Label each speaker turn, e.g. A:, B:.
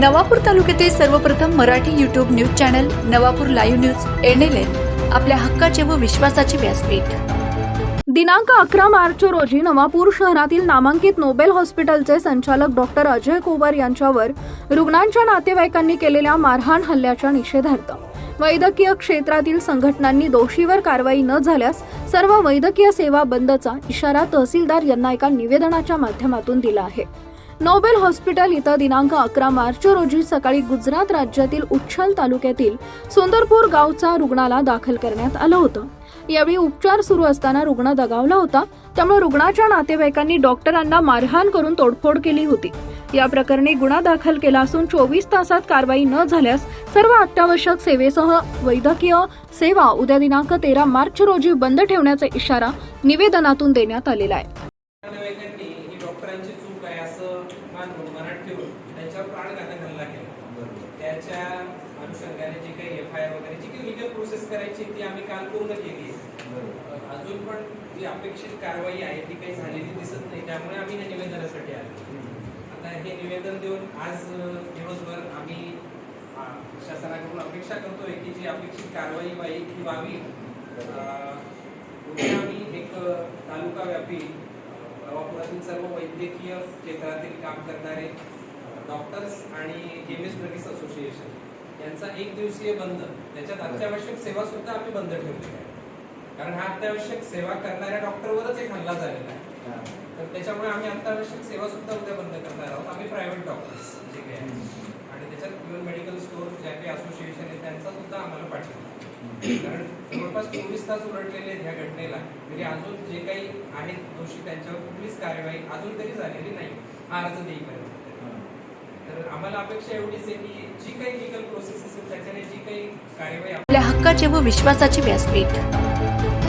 A: नवापूर तालुक्यातील सर्वप्रथम Marathi YouTube news channel Navapur live news NLN आपल्या हक्काचे व विश्वासाचे व्यासपीठ.
B: दिनांक अकरा मार्च रोजी नवापूर शहरातील नामांकित नोबेल हॉस्पिटलचे संचालक डॉक्टर अजय कोवर यांच्यावर रुग्णांच्या नातेवाईकांनी केलेल्या मारहाण हल्ल्याच्या निषेधार्थ. वैद्यकीय क्षेत्रातील संघटनांनी दोषीवर कारवाई न झाल्यास सर्व वैद्यकीय सेवा बंदचा इशारा तहसीलदार यांना एका निवेदनाच्या माध्यमातून दिला आहे. नोबेल हॉस्पिटल इथं दिनांक अकरा मार्च रोजी सकाळी गुजरात राज्यातील उच्छल तालुक्यातील सुंदरपूर गावचा रुग्णाला दाखल करण्यात आलं होतं. यावेळी उपचार सुरू असताना रुग्ण दगावला होता. त्यामुळे रुग्णाच्या नातेवाईकांनी डॉक्टरांना मारहाण करून तोडफोड केली होती. या प्रकरणी गुन्हा दाखल केला असून चोवीस तासात कारवाई न झाल्यास सर्व अत्यावश्यक सेवेसह वैद्यकीय सेवा उद्या दिनांक तेरा मार्च रोजी बंद ठेवण्याचा इशारा निवेदनातून देण्यात आलेला आहे
C: नातेवाईकांनी ही डॉक्टरांची चूक आहे मनात ठेवून त्यांच्यावर प्राणघातक हल्ला केला. त्याच्या अनुषंगाने जी काही एफ आय आर वगैरे जी काही लिगल प्रोसेस करायची ती आम्ही काल पूर्ण केली. अजून पण जी अपेक्षित कारवाई आहे ती काही झालेली दिसत नाही. त्यामुळे आम्ही या निवेदनासाठी आलो. आता हे निवेदन देऊन आज दिवसभर आम्ही शासनाकडून अपेक्षा करतोय की जी अपेक्षित कारवाई व्हावी. ती व्हावी उद्या आम्ही एक अं, नवापुरातील सर्व वैद्यकीय क्षेत्रातील काम करणारे डॉक्टर्स आणि केमिस्ट्रीज असोसिएशन यांचा एक दिवसीय बंद. त्याच्यात अत्यावश्यक सेवा सुद्धा आम्ही बंद ठेवलेल्या आहे कारण हा अत्यावश्यक सेवा करणाऱ्या डॉक्टरवरच एक हल्ला झालेला आहे. तर त्याच्यामुळे आम्ही अत्यावश्यक सेवा सुद्धा उद्या बंद करणार आहोत. आम्ही प्रायव्हेट डॉक्टर्स जे काही आणि त्याच्यात इव्हन मेडिकल स्टोर ज्या काही असोसिएशन आहे त्यांचा सुद्धा आम्हाला पाठिंबा. कारण जवळपास चोवीस तास उलटलेले आहेत ह्या घटनेला. तरी अजून जे काही आहेत दोषी त्यांच्यावर कार्यवाही अजून तरी झालेली नाही हा अर्ज देईपर्यंत. तर आम्हाला अपेक्षा एवढीच आहे की जी काही लिगल प्रोसेस असेल त्याच्याने जी काही कार्यवाही
A: आपल्या हक्काचे व विश्वासाचे व्यासपीठ.